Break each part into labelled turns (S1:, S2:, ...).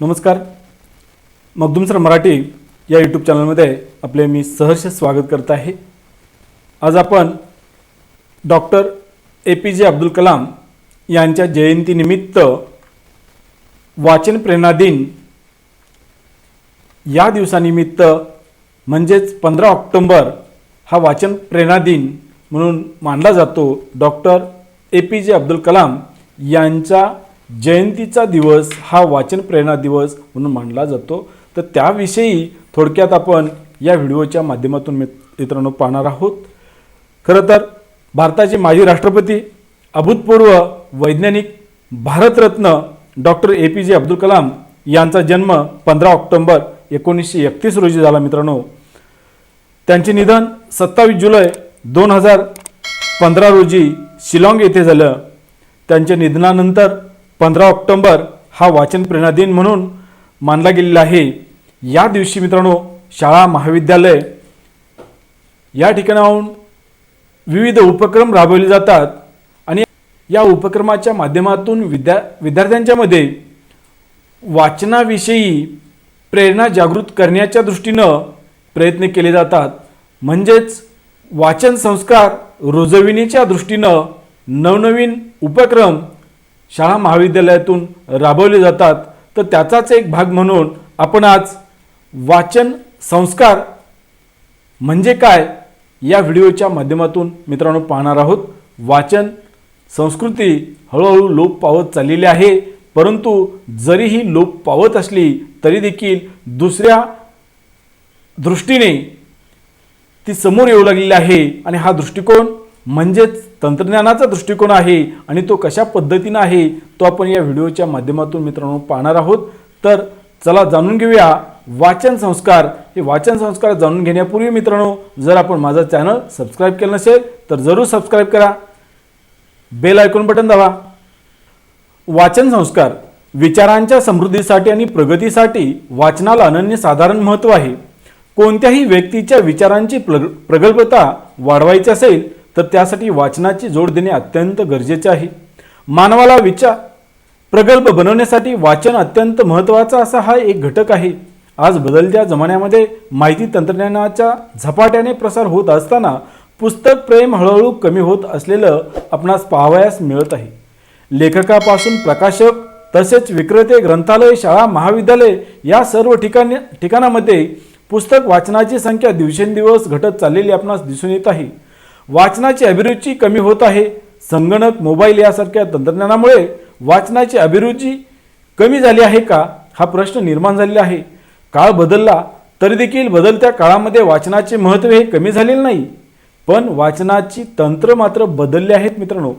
S1: नमस्कार. मगदुम सर मराठी या यूट्यूब चॅनलमध्ये आपले मी सहर्ष स्वागत करत आहे. आज आपण डॉक्टर ए पी जे अब्दुल कलाम यांच्या जयंतीनिमित्त वाचन प्रेरणा दिन या दिवसानिमित्त म्हणजेच पंधरा ऑक्टोंबर हा वाचन प्रेरणा दिन म्हणून मानला जातो. डॉक्टर ए पी जे अब्दुल कलाम यांच्या जयंतीचा दिवस हा वाचन प्रेरणा दिवस म्हणून मानला जातो. तर त्याविषयी थोडक्यात आपण या व्हिडिओच्या माध्यमातून मित्रांनो पाहणार आहोत. खरं तर भारताचे माजी राष्ट्रपती अभूतपूर्व वैज्ञानिक भारतरत्न डॉक्टर ए पी जे अब्दुल कलाम यांचा जन्म पंधरा ऑक्टोंबर एकोणीसशे एकतीस रोजी झाला मित्रांनो. त्यांचे निधन सत्तावीस जुलै दोन हजार पंधरा रोजी शिलाँग येथे झालं. त्यांच्या निधनानंतर पंधरा ऑक्टोंबर हा वाचन प्रेरणा दिन म्हणून मानला गेलेला आहे. या दिवशी मित्रांनो शाळा महाविद्यालय या ठिकाणाहून विविध उपक्रम राबवले जातात आणि या उपक्रमाच्या माध्यमातून विद्या विद्यार्थ्यांच्यामध्ये वाचनाविषयी प्रेरणा जागृत करण्याच्या दृष्टीनं प्रयत्न केले जातात. म्हणजेच वाचन संस्कार रुजविण्याच्या दृष्टीनं नवनवीन उपक्रम शाळा महाविद्यालयातून राबवले जातात. तर त्याचाच एक भाग म्हणून आपण आज वाचन संस्कार म्हणजे काय या व्हिडिओच्या माध्यमातून मित्रांनो पाहणार आहोत. वाचन संस्कृती हळूहळू लोप पावत चाललेली आहे. परंतु जरीही लोप पावत असली तरी देखील दुसऱ्या दृष्टीने ती समोर येऊ लागलेली आहे. आणि हा दृष्टिकोन म्हणजेच तंत्रज्ञानाचा दृष्टिकोन आहे आणि तो कशा पद्धतीनं आहे तो आपण या व्हिडिओच्या माध्यमातून मित्रांनो पाहणार आहोत. तर चला जाणून घेऊया वाचन संस्कार. हे वाचन संस्कार जाणून घेण्यापूर्वी मित्रांनो जर आपण माझा चॅनल सबस्क्राईब केलं नसेल तर जरूर सबस्क्राईब करा. बेल आयकॉन बटन दाबा. वाचन संस्कार विचारांच्या समृद्धीसाठी आणि प्रगतीसाठी वाचनाला अनन्यसाधारण महत्त्व आहे. कोणत्याही व्यक्तीच्या विचारांची प्र प्रगल्भता वाढवायची असेल तर त्यासाठी वाचनाची जोड देणे अत्यंत गरजेचे आहे. मानवाला विचार प्रगल्भ बनवण्यासाठी वाचन अत्यंत महत्त्वाचा असा हा एक घटक आहे. आज बदलत्या जमान्यामध्ये माहिती तंत्रज्ञानाच्या झपाट्याने प्रसार होत असताना पुस्तक प्रेम हळूहळू कमी होत असलेलं आपणास पाहावयास मिळत आहे. लेखकापासून प्रकाशक तसेच विक्रेते ग्रंथालय शाळा महाविद्यालय या सर्व ठिकाणी ठिकाणामध्ये पुस्तक वाचनाची संख्या दिवसेंदिवस घटत चाललेली आपणास दिसून येत आहे. वाचनाची अभिरुची कमी होत आहे. संगणक मोबाईल यासारख्या तंत्रज्ञानामुळे वाचनाची अभिरुची कमी झाली आहे का? हा प्रश्न निर्माण झालेला आहे. काळ बदलला तरी देखील बदलत्या काळामध्ये वाचनाचे महत्त्व हे कमी झालेले नाही. पण वाचनाची तंत्र मात्र बदलले आहेत मित्रांनो.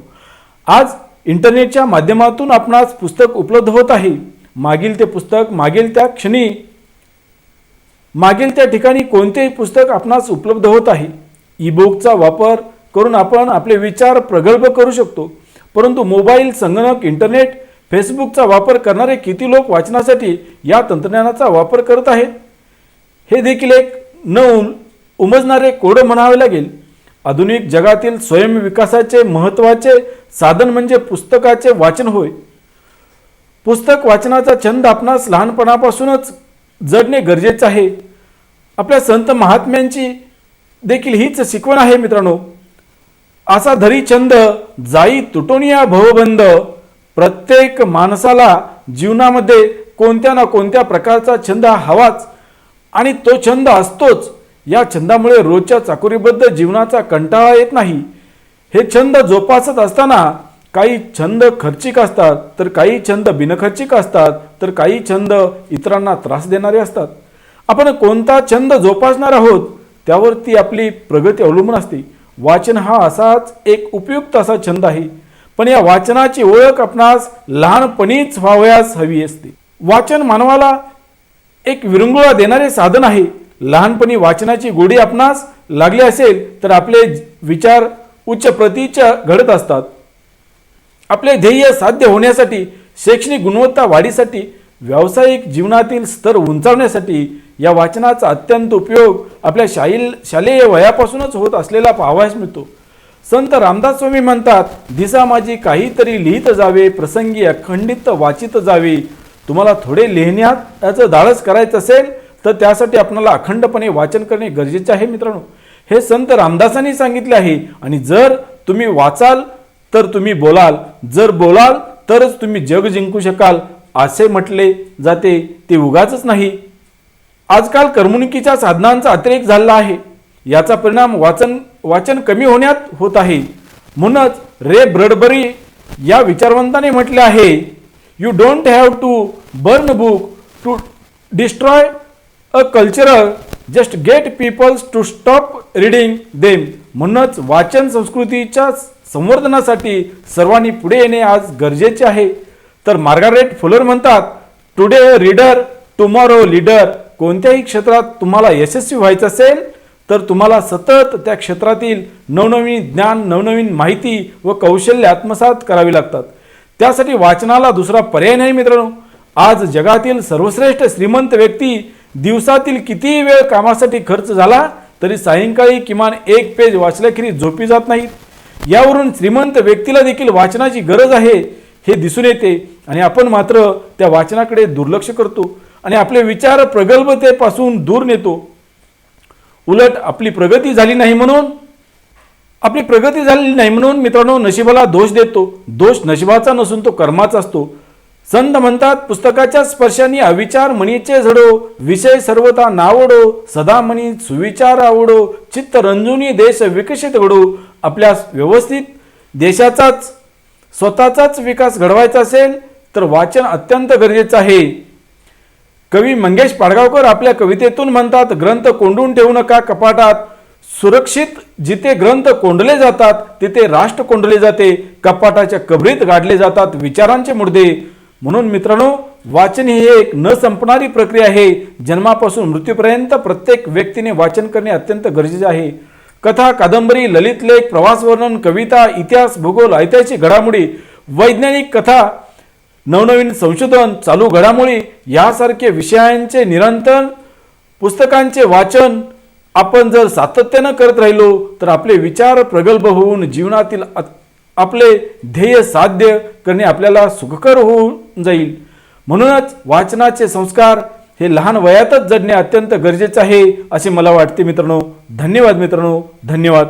S1: आज इंटरनेटच्या माध्यमातून आपणास पुस्तक उपलब्ध होत आहे. मागील ते पुस्तक मागील त्या क्षणी मागील त्या ठिकाणी कोणतेही पुस्तक आपणास उपलब्ध होत आहे. ई बुकचा वापर करून आपण आपले विचार प्रगल्भ करू शकतो. परंतु मोबाईल संगणक इंटरनेट फेसबुकचा वापर करणारे किती लोक वाचनासाठी या तंत्रज्ञानाचा वापर करत आहेत? हे देखील एक न उमजणारे कोडं म्हणावे लागेल. आधुनिक जगातील स्वयंविकासाचे महत्त्वाचे साधन म्हणजे पुस्तकाचे वाचन होय. पुस्तक वाचनाचा छंद आपणास लहानपणापासूनच जडणे गरजेचं आहे. आपल्या संत महात्म्यांची देखील हीच शिकवण आहे मित्रांनो. असा धरी छंद जाई तुटोनिया भवबंद प्रत्येक माणसाला जीवनामध्ये कोणत्या ना कोणत्या प्रकारचा छंद हवाच आणि तो छंद असतोच. या छंदामुळे रोजच्या चाकुरीबद्ध जीवनाचा कंटाळा येत नाही. हे छंद जोपासत असताना काही छंद खर्चिक असतात तर काही छंद बिनखर्चिक असतात तर काही छंद इतरांना त्रास देणारे असतात. आपण कोणता छंद जोपासणार आहोत? त्यावरती आपली प्रगती अवलंबून असते. वाचन हा असाच एक उपयुक्त असा छंद आहे. पण या वाचनाची ओळख आपणास लहानपणीच व्हावयास हवी असते. वाचन मानवाला एक विरंगुळा देणारे साधन आहे. लहानपणी वाचनाची गोडी आपणास लागली असेल तर आपले विचार उच्च प्रतीच्या घडत असतात. आपले ध्येय साध्य होण्यासाठी शैक्षणिक गुणवत्ता वाढीसाठी व्यावसायिक जीवनातील स्तर उंचावण्यासाठी या वाचनाचा अत्यंत उपयोग आपल्या शाईल शालेय वयापासूनच होत असलेला पाहावयास मिळतो. संत रामदास स्वामी म्हणतात दिसा माझी काहीतरी लिहित जावे प्रसंगी अखंडित वाचित जावे. तुम्हाला थोडे लिहिण्यात याचं धाडस करायचं असेल तर त्यासाठी आपणाला अखंडपणे वाचन करणे गरजेचे आहे मित्रांनो. हे संत रामदासांनी सांगितले आहे. आणि जर तुम्ही वाचाल तर तुम्ही बोलाल. जर बोलाल तरच तुम्ही जग जिंकू शकाल असे म्हटले जाते. ते उगाच नाही. आजकाल करमणुकीच्या साधनांचा अतिरेक झालेला आहे. याचा परिणाम वाचन वाचन कमी होण्यात होत आहे. म्हणूनच रे ब्रडबरी या विचारवंताने म्हटले आहे you don't have to burn book to destroy a cultural just get peoples to stop reading them म्हणूनच वाचन संस्कृतीच्या संवर्धनासाठी सर्वांनी पुढे येणे आज गरजेचे आहे. तर मार्गारेट फुलर म्हणतात टुडे रीडर टुमॉरो लीडर कोणत्याही क्षेत्रात तुम्हाला यशस्वी व्हायचं असेल तर तुम्हाला सतत त्या क्षेत्रातील नवनवीन ज्ञान नवनवीन माहिती व कौशल्य आत्मसात करावी लागतात. त्यासाठी वाचनाला दुसरा पर्याय नाही मित्रांनो. आज जगातील सर्वश्रेष्ठ श्रीमंत व्यक्ती दिवसातील कितीही वेळ कामासाठी खर्च झाला तरी सायंकाळी किमान एक पेज वाचल्याखेरी झोपी जात नाहीत. यावरून श्रीमंत व्यक्तीला देखील वाचनाची गरज आहे हे दिसून येते आणि आपण मात्र त्या वाचनाकडे दुर्लक्ष करतो. आणि आपले विचार प्रगल्भतेपासून दूर नेतो. उलट आपली प्रगती झाली नाही म्हणून आपली प्रगती झालेली नाही म्हणून मित्रांनो नशिबाला दोष देतो. दोष नशिबाचा नसून तो कर्माचा असतो. संत म्हणतात पुस्तकाच्या स्पर्शाने अविचार मणीचे झडो विषय सर्वता नावडो सदा म्हणी सुविचार आवडो चित्त रंजुनी देश विकसित घडो. आपल्या व्यवस्थित देशाचाच स्वतःचाच विकास घडवायचा असेल तर वाचन अत्यंत गरजेचं आहे. कवी मंगेश पाडगावकर आपल्या कवितेतून म्हणतात ग्रंथ कोंडून ठेवू नका कपाटात. सुरक्षित जिथे ग्रंथ कोंडले जातात तिथे राष्ट्र कोंडले जाते. कपाटाच्या कबरीत गाडले जातात विचारांचे मुडदे म्हणून मित्रांनो वाचन ही एक न संपणारी प्रक्रिया आहे. जन्मापासून मृत्यूपर्यंत प्रत्येक व्यक्तीने वाचन करणे अत्यंत गरजेचे आहे. कथा कादंबरी ललित लेख प्रवास वर्णन कविता इतिहास भूगोल ऐतिहासिक घडामोडी वैज्ञानिक कथा नवनवीन संशोधन चालू घडामोडी यासारखे विषयांचे निरंतर पुस्तकांचे वाचन आपण जर सातत्यानं करत राहिलो तर आपले विचार प्रगल्भ होऊन जीवनातील आपले ध्येय साध्य करणे आपल्याला सुखकर होऊन जाईल. म्हणूनच वाचनाचे संस्कार हे लहान वयातच जडणे अत्यंत गरजेचं आहे असे मला वाटते मित्रांनो. धन्यवाद मित्रांनो. धन्यवाद.